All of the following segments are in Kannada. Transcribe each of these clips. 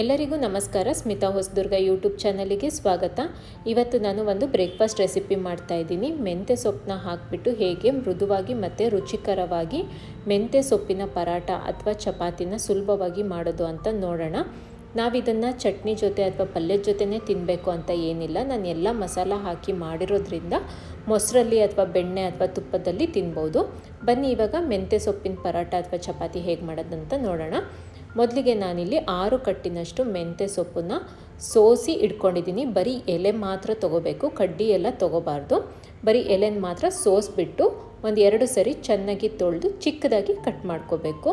ಎಲ್ಲರಿಗೂ ನಮಸ್ಕಾರ. ಸ್ಮಿತಾ ಹೊಸದುರ್ಗ ಯೂಟ್ಯೂಬ್ ಚಾನಲಿಗೆ ಸ್ವಾಗತ. ಇವತ್ತು ನಾನು ಒಂದು ಬ್ರೇಕ್ಫಾಸ್ಟ್ ರೆಸಿಪಿ ಮಾಡ್ತಾ ಇದ್ದೀನಿ. ಮೆಂತ್ಯ ಸೊಪ್ಪನ್ನ ಹಾಕಿಬಿಟ್ಟು ಹೇಗೆ ಮೃದುವಾಗಿ ಮತ್ತು ರುಚಿಕರವಾಗಿ ಮೆಂತ್ಯ ಸೊಪ್ಪಿನ ಪರಾಟ ಅಥವಾ ಚಪಾತಿನ ಸುಲಭವಾಗಿ ಮಾಡೋದು ಅಂತ ನೋಡೋಣ. ನಾವಿದನ್ನು ಚಟ್ನಿ ಜೊತೆ ಅಥವಾ ಪಲ್ಯದ ಜೊತೆನೇ ತಿನ್ನಬೇಕು ಅಂತ ಏನಿಲ್ಲ. ನಾನು ಎಲ್ಲ ಮಸಾಲ ಹಾಕಿ ಮಾಡಿರೋದ್ರಿಂದ ಮೊಸರಲ್ಲಿ ಅಥವಾ ಬೆಣ್ಣೆ ಅಥವಾ ತುಪ್ಪದಲ್ಲಿ ತಿನ್ಬೋದು. ಬನ್ನಿ, ಇವಾಗ ಮೆಂತ್ಯ ಸೊಪ್ಪಿನ ಪರಾಟ ಅಥವಾ ಚಪಾತಿ ಹೇಗೆ ಮಾಡೋದಂತ ನೋಡೋಣ. ಮೊದಲಿಗೆ ನಾನಿಲ್ಲಿ ಆರು ಕಟ್ಟಿನಷ್ಟು ಮೆಂತ್ಯ ಸೊಪ್ಪನ್ನು ಸೋಸಿ ಇಟ್ಕೊಂಡಿದ್ದೀನಿ ಬರೀ ಎಲೆ ಮಾತ್ರ ತೊಗೋಬೇಕು, ಕಡ್ಡಿ ಎಲ್ಲ ತೊಗೋಬಾರ್ದು. ಬರೀ ಎಲೆನ ಮಾತ್ರ ಸೋಸಿಬಿಟ್ಟು ಒಂದು ಎರಡು ಸರಿ ಚೆನ್ನಾಗಿ ತೊಳೆದು ಚಿಕ್ಕದಾಗಿ ಕಟ್ ಮಾಡ್ಕೋಬೇಕು.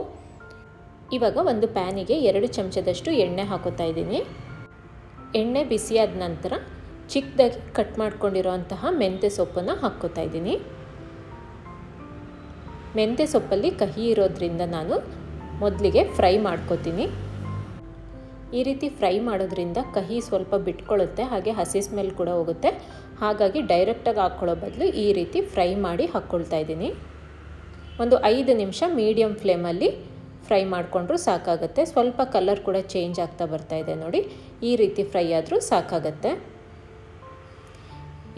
ಇವಾಗ ಒಂದು ಪ್ಯಾನಿಗೆ ಎರಡು ಚಮಚದಷ್ಟು ಎಣ್ಣೆ ಹಾಕೋತಾ ಇದ್ದೀನಿ. ಎಣ್ಣೆ ಬಿಸಿಯಾದ ನಂತರ ಚಿಕ್ಕದಾಗಿ ಕಟ್ ಮಾಡ್ಕೊಂಡಿರೋಂತಹ ಮೆಂತ್ಯ ಸೊಪ್ಪನ್ನು ಹಾಕ್ಕೋತಾ ಇದ್ದೀನಿ. ಮೆಂತ್ಯ ಸೊಪ್ಪಲ್ಲಿ ಕಹಿ ಇರೋದ್ರಿಂದ ನಾನು ಮೊದಲಿಗೆ ಫ್ರೈ ಮಾಡ್ಕೋತೀನಿ. ಈ ರೀತಿ ಫ್ರೈ ಮಾಡೋದ್ರಿಂದ ಕಹಿ ಸ್ವಲ್ಪ ಬಿಟ್ಕೊಳ್ಳುತ್ತೆ, ಹಾಗೆ ಹಸಿ ಸ್ಮೆಲ್ ಕೂಡ ಹೋಗುತ್ತೆ. ಹಾಗಾಗಿ ಡೈರೆಕ್ಟಾಗಿ ಹಾಕ್ಕೊಳ್ಳೋ ಬದಲು ಈ ರೀತಿ ಫ್ರೈ ಮಾಡಿ ಹಾಕ್ಕೊಳ್ತಾ ಇದ್ದೀನಿ. ಒಂದು ಐದು ನಿಮಿಷ ಮೀಡಿಯಮ್ ಫ್ಲೇಮಲ್ಲಿ ಫ್ರೈ ಮಾಡಿಕೊಂಡ್ರೂ ಸಾಕಾಗುತ್ತೆ. ಸ್ವಲ್ಪ ಕಲರ್ ಕೂಡ ಚೇಂಜ್ ಆಗ್ತಾ ಬರ್ತಾ ಇದೆ ನೋಡಿ, ಈ ರೀತಿ ಫ್ರೈ ಆದರೂ ಸಾಕಾಗತ್ತೆ.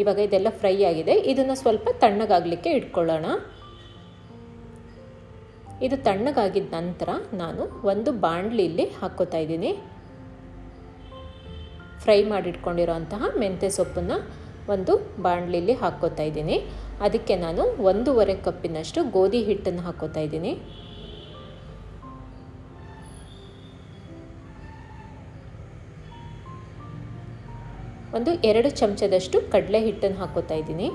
ಇವಾಗ ಇದೆಲ್ಲ ಫ್ರೈ ಆಗಿದೆ. ಇದನ್ನು ಸ್ವಲ್ಪ ತಣ್ಣಗಾಗಲಿಕ್ಕೆ ಇಟ್ಕೊಳ್ಳೋಣ. ಇದು ತಣ್ಣಗಾಗಿದ್ದ ನಂತರ ನಾನು ಒಂದು ಬಾಣಲಿಲಿ ಹಾಕ್ಕೋತಾ ಇದ್ದೀನಿ. ಫ್ರೈ ಮಾಡಿಟ್ಕೊಂಡಿರೋಂತಹ ಮೆಂತ್ಯ ಸೊಪ್ಪನ್ನು ಒಂದು ಬಾಣಲಿಲಿ ಹಾಕ್ಕೋತಾ ಇದ್ದೀನಿ. ಅದಕ್ಕೆ ನಾನು ಒಂದೂವರೆ ಕಪ್ಪಿನಷ್ಟು ಗೋಧಿ ಹಿಟ್ಟನ್ನು ಹಾಕ್ಕೋತಾ ಇದ್ದೀನಿ. ಒಂದು ಎರಡು ಚಮಚದಷ್ಟು ಕಡಲೆ ಹಿಟ್ಟನ್ನು ಹಾಕೋತಾ ಇದ್ದೀನಿ.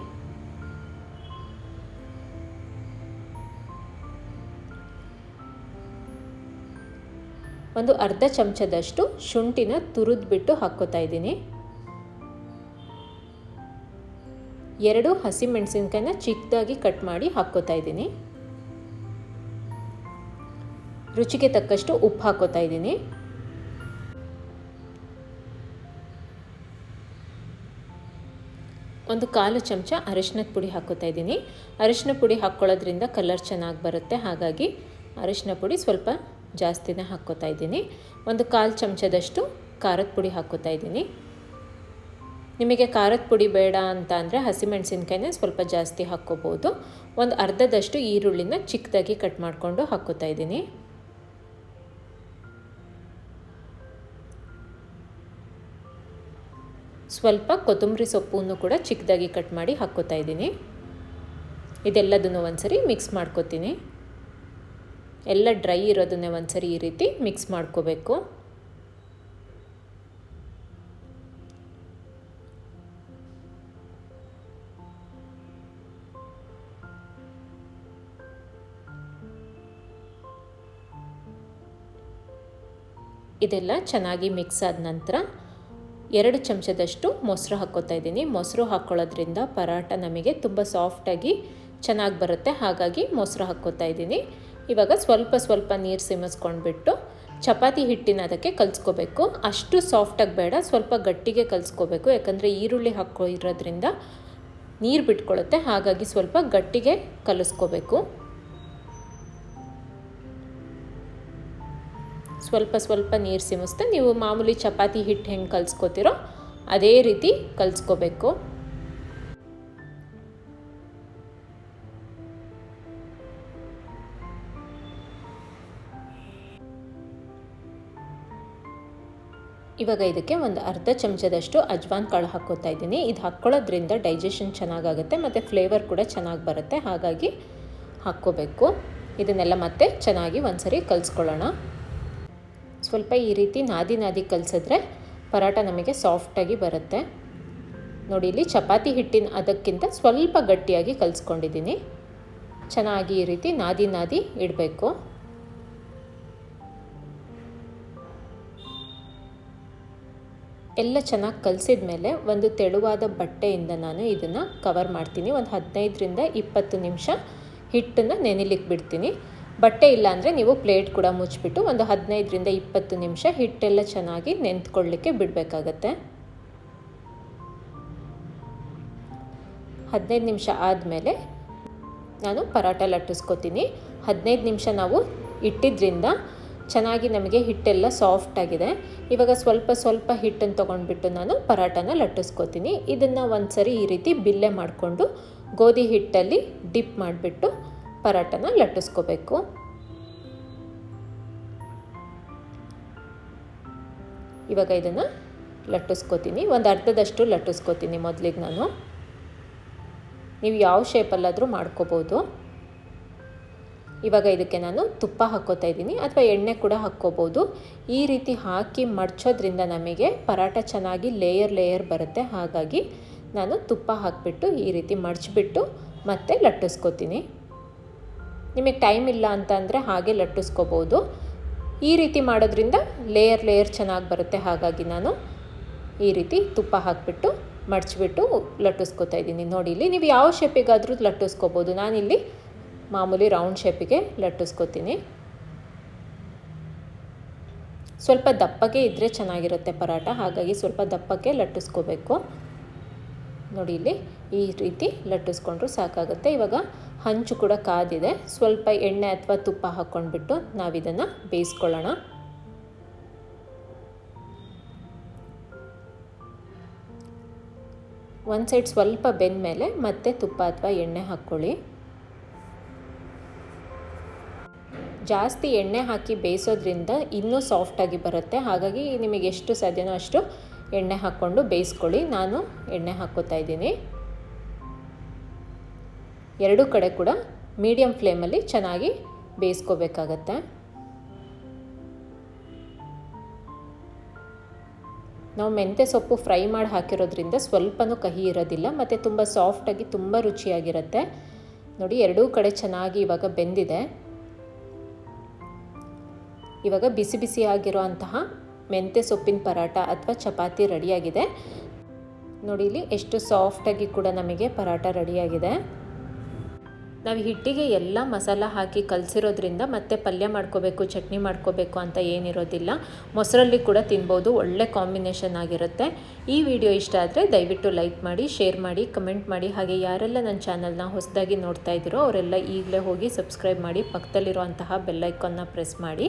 ಒಂದು ಅರ್ಧ ಚಮಚದಷ್ಟು ಶುಂಠಿನ ತುರಿದ್ಬಿಟ್ಟು ಹಾಕ್ಕೋತಾ ಇದ್ದೀನಿ. ಎರಡು ಹಸಿಮೆಣಸಿನ್ಕಾಯಿನ ಚಿಕ್ಕದಾಗಿ ಕಟ್ ಮಾಡಿ ಹಾಕ್ಕೋತಾ ಇದ್ದೀನಿ. ರುಚಿಗೆ ತಕ್ಕಷ್ಟು ಉಪ್ಪು ಹಾಕೋತಾ ಇದ್ದೀನಿ. ಒಂದು ಕಾಲು ಚಮಚ ಅರಿಶಿನದ ಪುಡಿ ಹಾಕೋತಾ ಇದ್ದೀನಿ. ಅರಿಶಿನ ಪುಡಿ ಹಾಕ್ಕೊಳ್ಳೋದ್ರಿಂದ ಕಲರ್ ಚೆನ್ನಾಗಿ ಬರುತ್ತೆ. ಹಾಗಾಗಿ ಅರಿಶಿನ ಪುಡಿ ಸ್ವಲ್ಪ ಜಾಸ್ತಿನೇ ಹಾಕ್ಕೋತಾ ಇದ್ದೀನಿ. ಒಂದು ಕಾಲು ಚಮಚದಷ್ಟು ಖಾರದ ಪುಡಿ ಹಾಕ್ಕೋತಾ ಇದ್ದೀನಿ. ನಿಮಗೆ ಖಾರದ ಪುಡಿ ಬೇಡ ಅಂತ ಅಂದರೆ ಹಸಿಮೆಣಸಿನ್ಕಾಯಿನ ಸ್ವಲ್ಪ ಜಾಸ್ತಿ ಹಾಕ್ಕೋಬೋದು. ಒಂದು ಅರ್ಧದಷ್ಟು ಈರುಳ್ಳಿನ ಚಿಕ್ಕದಾಗಿ ಕಟ್ ಮಾಡಿಕೊಂಡು ಹಾಕ್ಕೋತಾ ಇದ್ದೀನಿ. ಸ್ವಲ್ಪ ಕೊತ್ತಂಬರಿ ಸೊಪ್ಪನ್ನು ಕೂಡ ಚಿಕ್ಕದಾಗಿ ಕಟ್ ಮಾಡಿ ಹಾಕ್ಕೋತಾ ಇದ್ದೀನಿ. ಇದೆಲ್ಲದನ್ನು ಒಂದ್ಸರಿ ಮಿಕ್ಸ್ ಮಾಡ್ಕೋತೀನಿ. ಎಲ್ಲ ಡ್ರೈ ಇರೋದನ್ನೇ ಒಂದ್ಸರಿ ಈ ರೀತಿ ಮಿಕ್ಸ್ ಮಾಡ್ಕೋಬೇಕು. ಇದೆಲ್ಲ ಚೆನ್ನಾಗಿ ಮಿಕ್ಸ್ ಆದ ನಂತರ ಎರಡು ಚಮಚದಷ್ಟು ಮೊಸರು ಹಾಕ್ಕೋತಾ ಇದ್ದೀನಿ. ಮೊಸರು ಹಾಕ್ಕೊಳ್ಳೋದ್ರಿಂದ ಪರಾಟ ನಮಗೆ ತುಂಬ ಸಾಫ್ಟಾಗಿ ಚೆನ್ನಾಗಿ ಬರುತ್ತೆ. ಹಾಗಾಗಿ ಮೊಸರು ಹಾಕ್ಕೋತಾ ಇದ್ದೀನಿ. ಇವಾಗ ಸ್ವಲ್ಪ ಸ್ವಲ್ಪ ನೀರು ಸಿಮಿಸ್ಕೊಂಡ್ಬಿಟ್ಟು ಚಪಾತಿ ಹಿಟ್ಟಿನ ಅದಕ್ಕೆ ಕಲಿಸ್ಕೋಬೇಕು. ಅಷ್ಟು ಸಾಫ್ಟಾಗಿ ಬೇಡ, ಸ್ವಲ್ಪ ಗಟ್ಟಿಗೆ ಕಲಿಸ್ಕೋಬೇಕು. ಯಾಕಂದರೆ ಈರುಳ್ಳಿ ಹಾಕೋ ಇರೋದ್ರಿಂದ ನೀರು ಬಿಟ್ಕೊಳ್ಳುತ್ತೆ ಹಾಗಾಗಿ ಸ್ವಲ್ಪ ಗಟ್ಟಿಗೆ ಕಲಿಸ್ಕೋಬೇಕು. ಸ್ವಲ್ಪ ಸ್ವಲ್ಪ ನೀರು ಸಿಮಿಸ್ತಾ, ನೀವು ಮಾಮೂಲಿ ಚಪಾತಿ ಹಿಟ್ಟು ಹೆಂಗೆ ಕಲಿಸ್ಕೋತಿರೋ ಅದೇ ರೀತಿ ಕಲಿಸ್ಕೋಬೇಕು. ಇವಾಗ ಇದಕ್ಕೆ ಒಂದು ಅರ್ಧ ಚಮಚದಷ್ಟು ಅಜ್ವಾನ್ ಕಾಳು ಹಾಕ್ಕೋತಾ ಇದ್ದೀನಿ. ಇದು ಹಾಕ್ಕೊಳ್ಳೋದ್ರಿಂದ ಡೈಜೆಷನ್ ಚೆನ್ನಾಗಾಗುತ್ತೆ, ಮತ್ತು ಫ್ಲೇವರ್ ಕೂಡ ಚೆನ್ನಾಗಿ ಬರುತ್ತೆ. ಹಾಗಾಗಿ ಹಾಕ್ಕೋಬೇಕು. ಇದನ್ನೆಲ್ಲ ಮತ್ತೆ ಚೆನ್ನಾಗಿ ಒಂದ್ಸರಿ ಕಲಿಸ್ಕೊಳ್ಳೋಣ. ಸ್ವಲ್ಪ ಈ ರೀತಿ ನಾದಿ ನಾದಿ ಕಲಿಸಿದ್ರೆ ಪರಾಟ ನಮಗೆ ಸಾಫ್ಟಾಗಿ ಬರುತ್ತೆ. ನೋಡಿ, ಇಲ್ಲಿ ಚಪಾತಿ ಹಿಟ್ಟಿನ ಅದಕ್ಕಿಂತ ಸ್ವಲ್ಪ ಗಟ್ಟಿಯಾಗಿ ಕಲಿಸ್ಕೊಂಡಿದ್ದೀನಿ. ಚೆನ್ನಾಗಿ ಈ ರೀತಿ ನಾದಿ ನಾದಿ ಇಡಬೇಕು. ಎಲ್ಲ ಚೆನ್ನಾಗಿ ಕಲಸಿದ ಮೇಲೆ ಒಂದು ತೆಳುವಾದ ಬಟ್ಟೆಯಿಂದ ನಾನು ಇದನ್ನು ಕವರ್ ಮಾಡ್ತೀನಿ. ಒಂದು ಹದಿನೈದರಿಂದ ಇಪ್ಪತ್ತು ನಿಮಿಷ ಹಿಟ್ಟನ್ನು ನೆನೆಲಿಕ್ಕೆ ಬಿಡ್ತೀನಿ. ಬಟ್ಟೆ ಇಲ್ಲ ಅಂದರೆ ನೀವು ಪ್ಲೇಟ್ ಕೂಡ ಮುಚ್ಚಿಬಿಟ್ಟು ಒಂದು ಹದಿನೈದರಿಂದ ಇಪ್ಪತ್ತು ನಿಮಿಷ ಹಿಟ್ಟೆಲ್ಲ ಚೆನ್ನಾಗಿ ನೆಂತ್ಕೊಳ್ಳಿಕ್ಕೆ ಬಿಡಬೇಕಾಗತ್ತೆ. ಹದಿನೈದು ನಿಮಿಷ ಆದಮೇಲೆ ನಾನು ಪರಾಟ ಲಟ್ಟಿಸ್ಕೊತೀನಿ. ಹದಿನೈದು ನಿಮಿಷ ನಾವು ಇಟ್ಟಿದ್ರಿಂದ ಚೆನ್ನಾಗಿ ನಮಗೆ ಹಿಟ್ಟೆಲ್ಲ ಸಾಫ್ಟ್ ಆಗಿದೆ. ಇವಾಗ ಸ್ವಲ್ಪ ಸ್ವಲ್ಪ ಹಿಟ್ಟನ್ನು ತೊಗೊಂಡ್ಬಿಟ್ಟು ನಾನು ಪರಾಟನ ಲಟ್ಟಿಸ್ಕೊತೀನಿ. ಇದನ್ನು ಒಂದು ಸರಿ ಈ ರೀತಿ ಬಿಲ್ಲೆ ಮಾಡಿಕೊಂಡು ಗೋಧಿ ಹಿಟ್ಟಲ್ಲಿ ಡಿಪ್ ಮಾಡಿಬಿಟ್ಟು ಪರಾಟನ ಲಟ್ಟಿಸ್ಕೋಬೇಕು. ಇವಾಗ ಇದನ್ನು ಲಟ್ಟಿಸ್ಕೊತೀನಿ. ಒಂದು ಅರ್ಧದಷ್ಟು ಲಟ್ಟಿಸ್ಕೊತೀನಿ ಮೊದಲಿಗೆ ನಾನು. ನೀವು ಯಾವ ಶೇಪಲ್ಲಾದರೂ ಮಾಡ್ಕೋಬೋದು. ಇವಾಗ ಇದಕ್ಕೆ ನಾನು ತುಪ್ಪ ಹಾಕ್ಕೋತಾ ಇದ್ದೀನಿ ಅಥವಾ ಎಣ್ಣೆ ಕೂಡ ಹಾಕ್ಕೋಬೋದು. ಈ ರೀತಿ ಹಾಕಿ ಮಡ್ಚೋದ್ರಿಂದ ನಮಗೆ ಪರಾಟ ಚೆನ್ನಾಗಿ ಲೇಯರ್ ಲೇಯರ್ ಬರುತ್ತೆ. ಹಾಗಾಗಿ ನಾನು ತುಪ್ಪ ಹಾಕಿಬಿಟ್ಟು ಈ ರೀತಿ ಮಡ್ಚಿಬಿಟ್ಟು ಮತ್ತೆ ಲಟ್ಟಿಸ್ಕೊತೀನಿ. ನಿಮಗೆ ಟೈಮ್ ಇಲ್ಲ ಅಂತ ಅಂದರೆ ಹಾಗೆ ಲಟ್ಟಿಸ್ಕೋಬೋದು. ಈ ರೀತಿ ಮಾಡೋದ್ರಿಂದ ಲೇಯರ್ ಲೇಯರ್ ಚೆನ್ನಾಗಿ ಬರುತ್ತೆ. ಹಾಗಾಗಿ ನಾನು ಈ ರೀತಿ ತುಪ್ಪ ಹಾಕಿಬಿಟ್ಟು ಮಡ್ಚಿಬಿಟ್ಟು ಲಟ್ಟಿಸ್ಕೊತಾ ಇದ್ದೀನಿ. ನೋಡಿ, ಇಲ್ಲಿ ನೀವು ಯಾವ ಶೇಪಿಗಾದರೂ ಲಟ್ಟಿಸ್ಕೋಬೋದು. ನಾನಿಲ್ಲಿ ಮಾಮೂಲಿ ರೌಂಡ್ ಶೇಪಿಗೆ ಲಟ್ಟಿಸ್ಕೊತೀನಿ. ಸ್ವಲ್ಪ ದಪ್ಪಗೆ ಇದ್ದರೆ ಚೆನ್ನಾಗಿರುತ್ತೆ ಪರಾಟ, ಹಾಗಾಗಿ ಸ್ವಲ್ಪ ದಪ್ಪಕ್ಕೆ ಲಟ್ಟಿಸ್ಕೋಬೇಕು. ನೋಡಿ ಇಲ್ಲಿ ಈ ರೀತಿ ಲಟ್ಟಿಸ್ಕೊಂಡ್ರು ಸಾಕಾಗುತ್ತೆ. ಇವಾಗ ಹಂಚು ಕೂಡ ಕಾದಿದೆ. ಸ್ವಲ್ಪ ಎಣ್ಣೆ ಅಥವಾ ತುಪ್ಪ ಹಾಕ್ಕೊಂಡ್ಬಿಟ್ಟು ನಾವಿದನ್ನು ಬೇಯಿಸ್ಕೊಳ್ಳೋಣ. ಒಂದು ಸೈಡ್ ಸ್ವಲ್ಪ ಬೆಂದ ಮೇಲೆ ಮತ್ತೆ ತುಪ್ಪ ಅಥವಾ ಎಣ್ಣೆ ಹಾಕ್ಕೊಳ್ಳಿ. ಜಾಸ್ತಿ ಎಣ್ಣೆ ಹಾಕಿ ಬೇಯಿಸೋದ್ರಿಂದ ಇನ್ನೂ ಸಾಫ್ಟಾಗಿ ಬರುತ್ತೆ. ಹಾಗಾಗಿ ನಿಮಗೆ ಎಷ್ಟು ಸಾಧ್ಯನೋ ಅಷ್ಟು ಎಣ್ಣೆ ಹಾಕ್ಕೊಂಡು ಬೇಯಿಸ್ಕೊಳ್ಳಿ. ನಾನು ಎಣ್ಣೆ ಹಾಕ್ಕೋತಾ ಇದ್ದೀನಿ. ಎರಡೂ ಕಡೆ ಕೂಡ ಮೀಡಿಯಮ್ ಫ್ಲೇಮಲ್ಲಿ ಚೆನ್ನಾಗಿ ಬೇಯಿಸ್ಕೋಬೇಕಾಗತ್ತೆ. ನಾವು ಮೆಂತ್ಯ ಸೊಪ್ಪು ಫ್ರೈ ಮಾಡಿ ಹಾಕಿರೋದ್ರಿಂದ ಸ್ವಲ್ಪನೂ ಕಹಿ ಇರೋದಿಲ್ಲ, ಮತ್ತು ತುಂಬ ಸಾಫ್ಟಾಗಿ ತುಂಬ ರುಚಿಯಾಗಿರುತ್ತೆ. ನೋಡಿ, ಎರಡೂ ಕಡೆ ಚೆನ್ನಾಗಿ ಇವಾಗ ಬೆಂದಿದೆ. ಇವಾಗ ಬಿಸಿ ಬಿಸಿ ಆಗಿರೋ ಅಂತಹ ಮೆಂತ್ಯ ಸೊಪ್ಪಿನ ಪರಾಟ ಅಥವಾ ಚಪಾತಿ ರೆಡಿಯಾಗಿದೆ. ನೋಡಿ, ಇಲ್ಲಿ ಎಷ್ಟು ಸಾಫ್ಟಾಗಿ ಕೂಡ ನಮಗೆ ಪರಾಟ ರೆಡಿಯಾಗಿದೆ. ನಾವು ಹಿಟ್ಟಿಗೆ ಎಲ್ಲ ಮಸಾಲ ಹಾಕಿ ಕಲಸಿರೋದ್ರಿಂದ ಮತ್ತೆ ಪಲ್ಯ ಮಾಡ್ಕೋಬೇಕು, ಚಟ್ನಿ ಮಾಡ್ಕೋಬೇಕು ಅಂತ ಏನಿರೋದಿಲ್ಲ. ಮೊಸರಲ್ಲಿ ಕೂಡ ತಿನ್ಬೋದು, ಒಳ್ಳೆ ಕಾಂಬಿನೇಷನ್ ಆಗಿರುತ್ತೆ. ಈ ವಿಡಿಯೋ ಇಷ್ಟ ಆದರೆ ದಯವಿಟ್ಟು ಲೈಕ್ ಮಾಡಿ, ಶೇರ್ ಮಾಡಿ, ಕಮೆಂಟ್ ಮಾಡಿ. ಹಾಗೆ ಯಾರೆಲ್ಲ ನನ್ನ ಚಾನಲ್ನ ಹೊಸದಾಗಿ ನೋಡ್ತಾ ಇದ್ದೀರೋ ಅವರೆಲ್ಲ ಈಗಲೇ ಹೋಗಿ ಸಬ್ಸ್ಕ್ರೈಬ್ ಮಾಡಿ, ಪಕ್ಕದಲ್ಲಿರುವಂತಹ ಬೆಲ್ಲೈಕನ್ನ ಪ್ರೆಸ್ ಮಾಡಿ.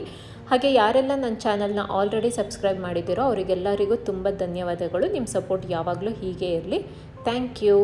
ಹಾಗೆ ಯಾರೆಲ್ಲ ನನ್ನ ಚಾನಲ್ನ ಆಲ್ರೆಡಿ ಸಬ್ಸ್ಕ್ರೈಬ್ ಮಾಡಿದ್ದೀರೋ ಅವರಿಗೆಲ್ಲರಿಗೂ ತುಂಬ ಧನ್ಯವಾದಗಳು. ನಿಮ್ಮ ಸಪೋರ್ಟ್ ಯಾವಾಗಲೂ ಹೀಗೆ ಇರಲಿ. Thank you.